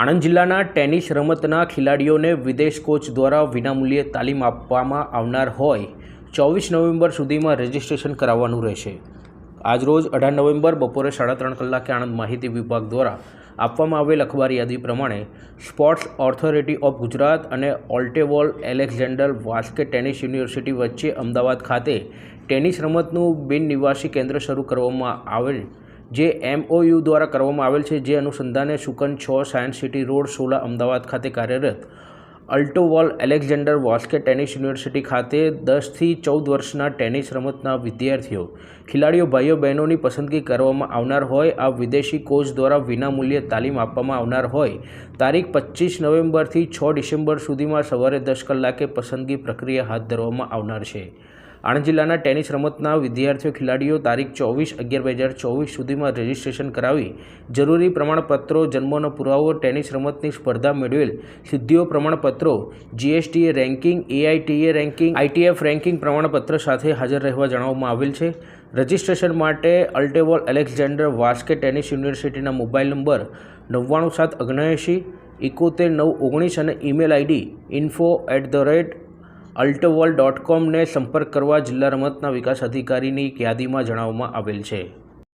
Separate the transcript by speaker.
Speaker 1: આણંદ જિલ્લાના ટેનિસ રમતના ખેલાડીઓને વિદેશ કોચ દ્વારા વિનામૂલ્યે તાલીમ આપવામાં આવનાર હોય, ચોવીસ નવેમ્બર સુધીમાં રજિસ્ટ્રેશન કરાવવાનું રહેશે. આજરોજ અઢાર નવેમ્બર બપોરે સાડા ત્રણ કલાકે આણંદ માહિતી વિભાગ દ્વારા આપવામાં આવેલ અખબાર યાદી પ્રમાણે સ્પોર્ટ્સ ઓથોરિટી ઓફ ગુજરાત અને ઓલ્ટેવોલ એલેક્ઝેન્ડર વાસ્કે ટેનિસ યુનિવર્સિટી વચ્ચે અમદાવાદ ખાતે ટેનિસ રમતનું બિન નિવાસી કેન્દ્ર શરૂ કરવામાં આવેલ જે એમઓયુ દ્વારા કરવામાં આવેલ છે, જે અનુસંધાને સુકન છ, science city road, Sola, Ahmedabad ખાતે કાર્યરત Altevol Alexander Waske tennis university ખાતે દસથી ચૌદ વર્ષના ટેનિસ રમતના વિદ્યાર્થીઓ, ખેલાડીઓ, ભાઈઓ, બહેનોની પસંદગી કરવામાં આવનાર હોય, આ વિદેશી કોચ દ્વારા વિનામૂલ્યે તાલીમ આપવામાં આવનાર હોય, તારીખ પચીસ નવેમ્બરથી છ ડિસેમ્બર સુધીમાં સવારે દસ કલાકે પસંદગી પ્રક્રિયા હાથ ધરવામાં આવનાર છે. આણંદ જિલ્લાના ટેનિસ રમતના વિદ્યાર્થીઓ ખેલાડીઓ તારીખ ચોવીસ અગિયાર બે હજાર ચોવીસ સુધીમાં રજીસ્ટ્રેશન કરાવી જરૂરી પ્રમાણપત્રો, જન્મનો પુરાવો, ટેનિસ રમતની સ્પર્ધા મેળવેલ સિદ્ધિઓ, પ્રમાણપત્રો GSTA ranking AITA ranking ITF ranking પ્રમાણપત્ર સાથે હાજર રહેવા જણાવવામાં આવેલ છે. રજિસ્ટ્રેશન માટે અલ્ટેવોલ એલેક્ઝાન્ડર વાસ્કે ટેનિસ યુનિવર્સિટીના મોબાઈલ નંબર નવ્વાણું સાત ઓગણએંશી એકોતેર નવ ઓગણીસ અને email ID info at the rate અલ્ટોવોલ dot કોમને સંપર્ક કરવા જિલ્લા રમતના વિકાસ અધિકારીની યાદીમાં જણાવવામાં આવેલ છે.